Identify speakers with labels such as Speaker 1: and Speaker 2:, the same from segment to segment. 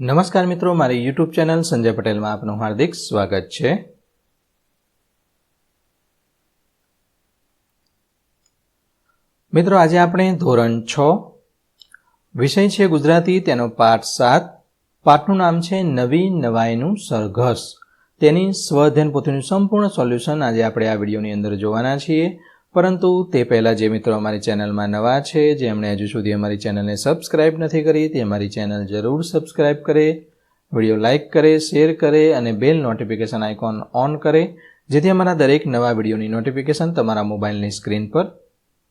Speaker 1: નમસ્કાર મિત્રો, મારી યુટ્યુબ ચેનલ સંજય પટેલમાં આપનું હાર્દિક સ્વાગત છે. મિત્રો, આજે આપણે ધોરણ છ, વિષય છે ગુજરાતી, તેનો પાઠ સાત. પાઠનું નામ છે નવી નવાઈનું સરઘસ. તેની સ્વધ્યન પોથીનું સંપૂર્ણ સોલ્યુશન આજે આપણે આ વિડીયોની અંદર જોવાના છીએ. પરંતુ તે પહેલાં જે મિત્રો અમારી ચેનલમાં નવા છે, જેમણે હજુ સુધી અમારી ચેનલને સબસ્ક્રાઇબ નથી કરી, તે અમારી ચેનલ જરૂર સબસ્ક્રાઇબ કરે, વીડિયો લાઇક કરે, શેર કરે અને બેલ નોટિફિકેશન આઇકોન ઓન કરે, જેથી અમારા દરેક નવા વિડીયોની નોટિફિકેશન તમારા મોબાઈલની સ્ક્રીન પર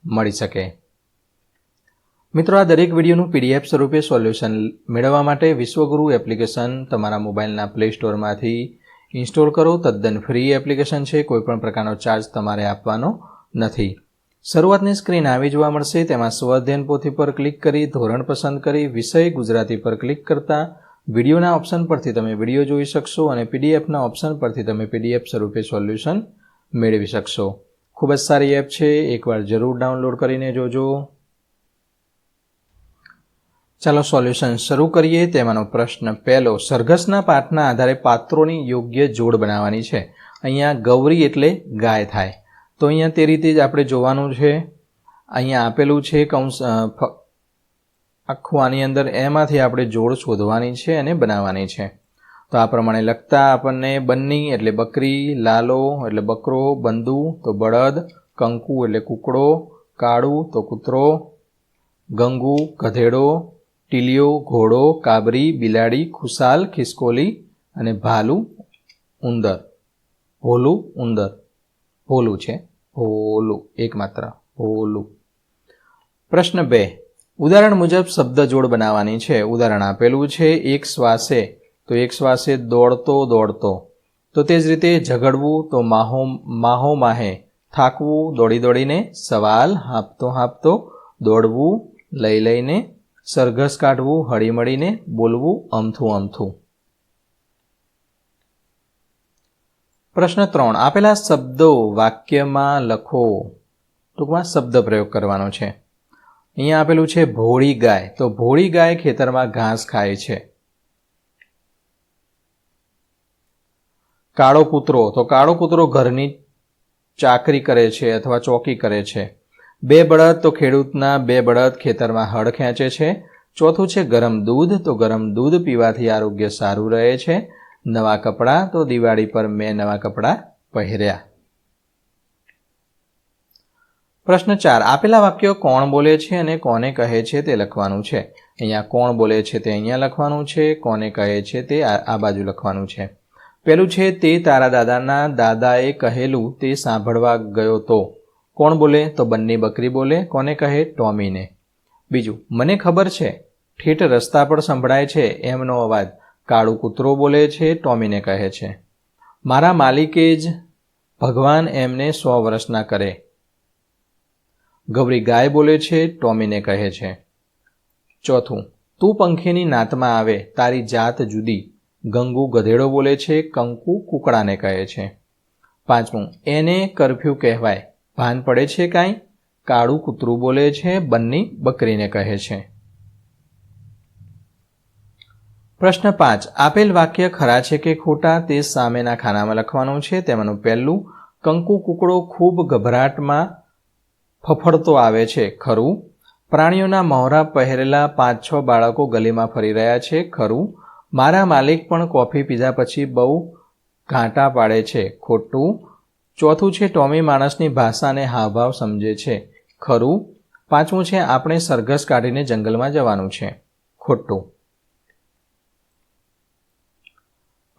Speaker 1: મળી શકે. મિત્રો, આ દરેક વિડીયોનું પીડીએફ સ્વરૂપે સોલ્યુશન મેળવવા માટે વિશ્વગુરુ એપ્લિકેશન તમારા મોબાઈલના પ્લે સ્ટોરમાંથી ઇન્સ્ટોલ કરો. તદ્દન ફ્રી એપ્લિકેશન છે. કોઈપણ પ્રકારનો ચાર્જ તમારે આપવાનો નથી. શરૂઆતની સ્ક્રીન આવી જોવા મળશે, તેમાં સ્વઅધ્યયન પોથી પર ક્લિક કરી, ધોરણ પસંદ કરી, વિષય ગુજરાતી પર ક્લિક કરતા વિડીયોના ઓપ્શન પરથી તમે વીડિયો જોઈ શકશો અને પીડીએફના ઓપ્શન પરથી તમે પીડીએફ સ્વરૂપે સોલ્યુશન મેળવી શકશો. ખૂબ જ સારી એપ છે, એકવાર જરૂર ડાઉનલોડ કરીને જોજો. ચાલો સોલ્યુશન શરૂ કરીએ, તેમાંનો પ્રશ્ન પહેલો. સરઘસના પાઠના આધારે પાત્રોની યોગ્ય જોડ બનાવવાની છે. અહીંયા ગૌરી એટલે ગાય થાય. તો અહીંયા તે રીતે જ આપણે જોવાનું છે. અહીંયા આપેલું છે કૌંસ આખું આની અંદર એમાંથી આપણે જોડ શોધવાની છે અને બનાવવાની છે. તો આ પ્રમાણે લખતા આપણને બન્ની એટલે બકરી, લાલો એટલે બકરો, બંદુ તો બળદ, કંકુ એટલે કુકડો, કાળું તો કૂતરો, ગંગુ ગધેડો, ટીલિયો ઘોડો, કાબરી, બિલાડી, ખુશાલ, ખિસકોલી અને ભાલું ઉંદર. ભોલું ઉંદર. ભોલું છે. ભોલું એકમાત્ર, ઓલું. પ્રશ્ન બે. ઉદાહરણ મુજબ શબ્દ જોડ બનાવવાની છે. ઉદાહરણ આપેલું છે, એક શ્વાસે, તો એક શ્વાસે દોડતો દોડતો. તો તે જ રીતે ઝઘડવું, તો માહો માહો માહે. થાકવું, દોડી દોડીને સવાલ, હાંપતો હાંપતો. દોડવું, લઈ લઈને. સરઘસ કાઢવું, હળીમળીને બોલવું, અમથું અમથું. પ્રશ્ન ત્રણ. આપેલા શબ્દો વાક્યમાં લખો. ટૂંકમાં શબ્દ પ્રયોગ કરવાનો છે. અહીંયા આપેલું છે ભોળી ગાય. તો ભોળી ગાય ખેતરમાં ઘાસ ખાય છે. કાળો કૂતરો. તો કાળો કૂતરો ઘરની ચાકરી કરે છે અથવા ચોકી કરે છે. બે બળદ તો ખેડૂતના બે બળદ ખેતરમાં હળ ખેંચે છે. ચોથું છે ગરમ દૂધ. તો ગરમ દૂધ પીવાથી આરોગ્ય સારું રહે છે. નવા કપડાં તો દિવાળી પર મેં નવા કપડાં પહેર્યા. પ્રશ્ન ચાર, આપેલા વાક્યો કોણ બોલે છે અને કોને કહે છે તે લખવાનું છે? અહીંયા કોણ બોલે છે તે અહીંયા લખવાનું છે, કોને કહે છે તે આ બાજુ લખવાનું છે. પેલું છે, તે તારા દાદાના દાદાએ કહેલું તે સાંભળવા ગયો તો. કોણ બોલે? તો બંને બકરી બોલે. કોને કહે? ટોમીને. બીજું, મને ખબર છે, ઠેઠ રસ્તા પર સંભળાય છે, એમનો અવાજ. કાળું કૂતરો બોલે છે, ટોમીને કહે છે, મારા માલિકે જ ભગવાન એમને સો વર્ષના કરે. ગૌરી ગાય બોલે છે, ટોમીને કહે છે, ચોથું, તું પંખીની નાતમાં આવે, તારી જાત જુદી. ગંગુ ગધેડો બોલે છે, કંકુ કુકડાને કહે છે, પાંચમું, એને કરફ્યુ કહેવાય, ભાન પડે છે કાંઈ? કાળું કૂતરું બોલે છે, બંની બકરીને કહે છે. પ્રશ્ન પાંચ. આપેલ વાક્ય ખરા છે કે ખોટા તે સામેના ખાનામાં લખવાનું છે. તેમાંનું પહેલું, કંકુ કુકડો ખૂબ ગભરાટમાં ફફડતો આવે છે. ખરું. પ્રાણીઓના મોહરા પહેરેલા પાંચ છ બાળકો ગલીમાં ફરી રહ્યા છે. ખરું. મારા માલિક પણ કોફી પીધા પછી બહુ ઘાંટા પાડે છે. ખોટું. ચોથું છે, ટોમી માણસની ભાષાને હાવભાવ સમજે છે. ખરું. પાંચમું છે, આપણે સરઘસ કાઢીને જંગલમાં જવાનું છે. ખોટું.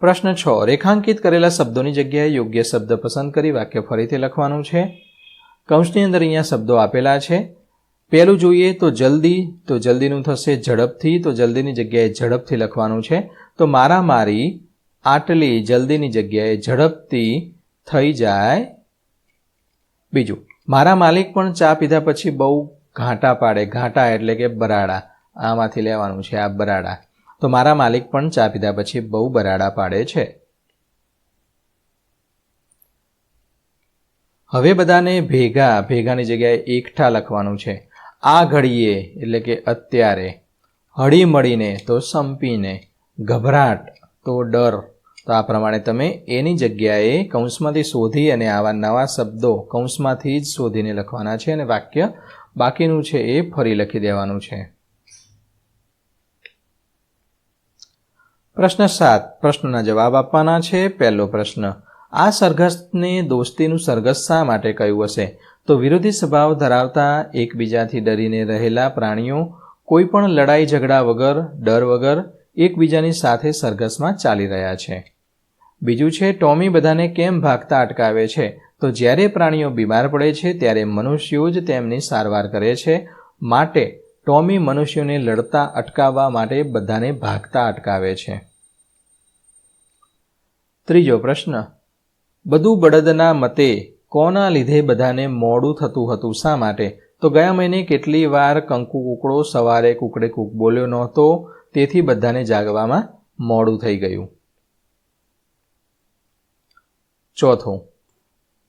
Speaker 1: પ્રશ્ન છ. રેખાંકિત કરેલા શબ્દોની જગ્યાએ યોગ્ય શબ્દ પસંદ કરી વાક્ય ફરીથી લખવાનું છે. કૌંસની અંદર અહીંયા શબ્દો આપેલા છે. પહેલું જોઈએ તો જલ્દી, તો જલ્દીનું થશે ઝડપથી, તો જલ્દીની જગ્યાએ ઝડપથી લખવાનું છે. તો મારા મારી આટલી જલ્દીની જગ્યાએ ઝડપથી થઈ જાય. બીજું, મારા માલિક પણ ચા પીધા પછી બહુ ઘાંટા પાડે. ઘાંટા એટલે કે બરાડા. આમાંથી લેવાનું છે આ બરાડા. તો મારા માલિક પણ ચા પીધા પછી બહુ બરાડા પાડે છે. હવે બધાને ભેગા, ભેગાની જગ્યાએ એકઠા લખવાનું છે. આ ઘડીએ, એટલે કે અત્યારે હળી મળીને તો સંપીને, ગભરાટ તો ડર. તો આ પ્રમાણે તમે એની જગ્યાએ કૌંસમાંથી શોધી અને આવા નવા શબ્દો કૌંસમાંથી જ શોધીને લખવાના છે અને વાક્ય બાકીનું છે એ ફરી લખી દેવાનું છે. પ્રશ્ન સાત. પ્રશ્નના જવાબ આપવાના છે. પહેલો પ્રશ્ન, આ સરઘસને દોસ્તીનું સરઘસ શા માટે કહ્યું હશે? તો વિરોધી સ્વભાવ ધરાવતા એકબીજાથી ડરીને રહેલા પ્રાણીઓ કોઈ પણ લડાઈ ઝઘડા વગર, ડર વગર એકબીજાની સાથે સરઘસમાં ચાલી રહ્યા છે. બીજું છે, ટોમી બધાને કેમ ભાગતા અટકાવે છે? તો જ્યારે પ્રાણીઓ બીમાર પડે છે, ત્યારે મનુષ્યો જ તેમની સારવાર કરે છે. માટે ટોમી મનુષ્યોને લડતા અટકાવવા માટે બધાને ભાગતા અટકાવે છે. ત્રીજો પ્રશ્ન. બધું બળદના મતે કોના લીધે બધાને મોડું થતું હતું? શા માટે? તો ગયા મહિને કેટલી વાર કંકુ કુકડો સવારે કુકડે કૂક બોલ્યો નહોતો, તેથી બધાને જાગવામાં મોડું થઈ ગયું. ચોથું.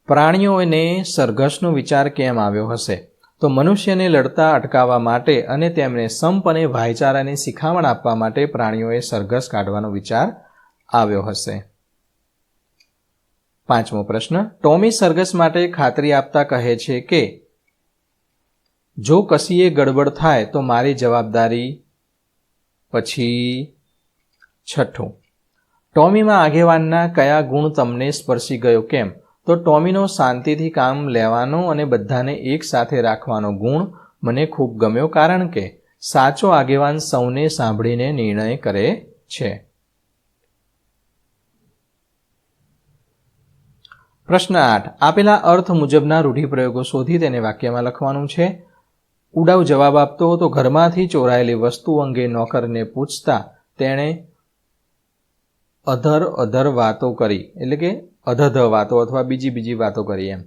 Speaker 1: પ્રાણીઓને સરઘસનો વિચાર કેમ આવ્યો હશે? તો મનુષ્યને લડતા અટકાવવા માટે અને તેમને સંપ અને ભાઈચારાની શિખામણ આપવા માટે પ્રાણીઓએ સરઘસ કાઢવાનો વિચાર આવ્યો હશે. પાંચમો પ્રશ્ન, ટોમી સરગસ માટે ખાતરી આપતા કહે છે કે, જો કશીએ ગડબડ થાય તો મારી જવાબદારી પછી છઠ્ઠું. ટોમીમાં આગેવાનના કયા ગુણ તમને સ્પર્શી ગયો કેમ? તો ટોમીનો શાંતિથી કામ લેવાનો અને બધાને એક સાથે રાખવાનો ગુણ મને ખૂબ ગમ્યો કારણ કે સાચો આગેવાન સૌને સાંભળીને નિર્ણય કરે છે. પ્રશ્ન આઠ. આપેલા અર્થ મુજબના રૂઢિપ્રયોગો શોધી તેને વાક્યમાં લખવાનું છે. ઉડાવ જવાબ આપતો તો ઘરમાંથી ચોરાયેલી વસ્તુ અંગે નોકરને પૂછતા તેણે અધર અધર વાતો કરી. એટલે કે અધધ વાતો અથવા બીજી બીજી વાતો કરી એમ.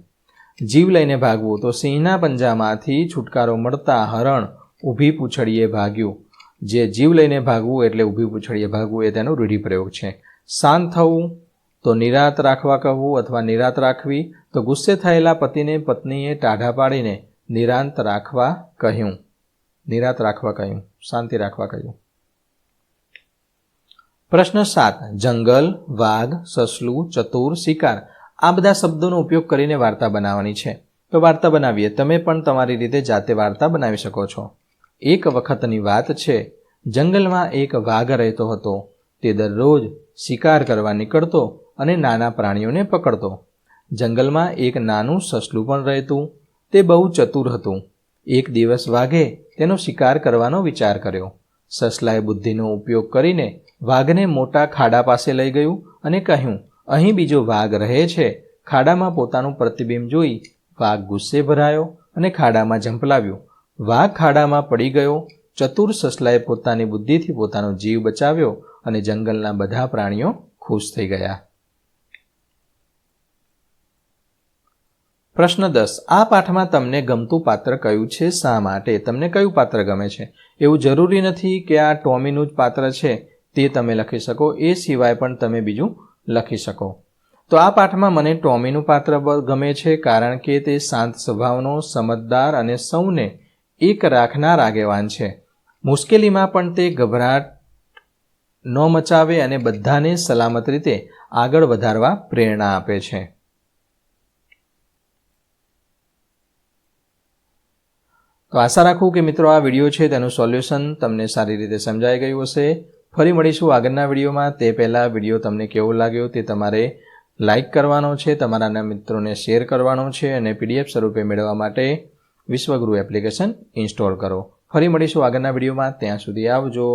Speaker 1: જીવ લઈને ભાગવું તો સિંહના પંજામાંથી છુટકારો મળતા હરણ ઊભી પૂંછડીએ ભાગ્યું. જે જીવ લઈને ભાગવું એટલે ઊભી પૂંછડીએ ભાગવું એ તેનો રૂઢિપ્રયોગ છે. શાંત થવું તો નિરાત રાખવા કહું અથવા નિરાત રાખવી, તો ગુસ્સે થયેલા પતિને પત્નીએ ટાઢા પાડીને નિરાંત રાખવા કહ્યું. નિરાત રાખવા કહ્યું, શાંતિ રાખવા કહ્યું. પ્રશ્ન સાત, જંગલ, વાઘ, સસલું, ચતુર, શિકાર, આ બધા શબ્દોનો ઉપયોગ કરીને વાર્તા બનાવવાની છે. તો વાર્તા બનાવીએ. તમે પણ તમારી રીતે જાતે વાર્તા બનાવી શકો છો. એક વખતની વાત છે, જંગલમાં એક વાઘ રહેતો હતો. તે દરરોજ શિકાર કરવા નીકળતો અને નાના પ્રાણીઓને પકડતો. જંગલમાં એક નાનું સસલું પણ રહેતું. તે બહુ ચતુર હતું. એક દિવસ વાઘે તેનો શિકાર કરવાનો વિચાર કર્યો. સસલાએ બુદ્ધિનો ઉપયોગ કરીને વાઘને મોટા ખાડા પાસે લઈ ગયું અને કહ્યું, અહીં બીજો વાઘ રહે છે. ખાડામાં પોતાનું પ્રતિબિંબ જોઈ વાઘ ગુસ્સે ભરાયો અને ખાડામાં ઝંપલાવ્યો. વાઘ ખાડામાં પડી ગયો. ચતુર સસલાએ પોતાની બુદ્ધિથી પોતાનો જીવ બચાવ્યો અને જંગલના બધા પ્રાણીઓ ખુશ થઈ ગયા. પ્રશ્ન દસ, આ પાઠમાં તમને ગમતું પાત્ર કયું છે? શા માટે? તમને કયું પાત્ર ગમે છે? એવું જરૂરી નથી કે આ ટોમીનું જ પાત્ર છે, તે તમે લખી શકો, એ સિવાય પણ તમે બીજું લખી શકો. તો આ પાઠમાં મને ટોમીનું પાત્ર ગમે છે કારણ કે તે શાંત સ્વભાવનો, સમજદાર અને સૌને એક રાખનાર આગેવાન છે. મુશ્કેલીમાં પણ તે ગભરાટ ન મચાવે અને બધાને સલામત રીતે આગળ વધારવા પ્રેરણા આપે છે. તો આશા રાખું કે મિત્રો આ વીડિયો છે તેનું સોલ્યુશન તમને સારી રીતે સમજાઈ ગયું હશે. ફરી મળીશું આગળના વિડીયોમાં. તે પહેલાં વીડિયો તમને કેવો લાગ્યો તે તમારે લાઇક કરવાનો છે તમારા મિત્રોને શેર કરવાનો છે અને પીડીએફ સ્વરૂપે મેળવવા માટે વિશ્વગુરુ એપ્લિકેશન ઇન્સ્ટોલ કરો. ફરી મળીશું આગળના વિડીયોમાં. ત્યાં સુધી આવજો.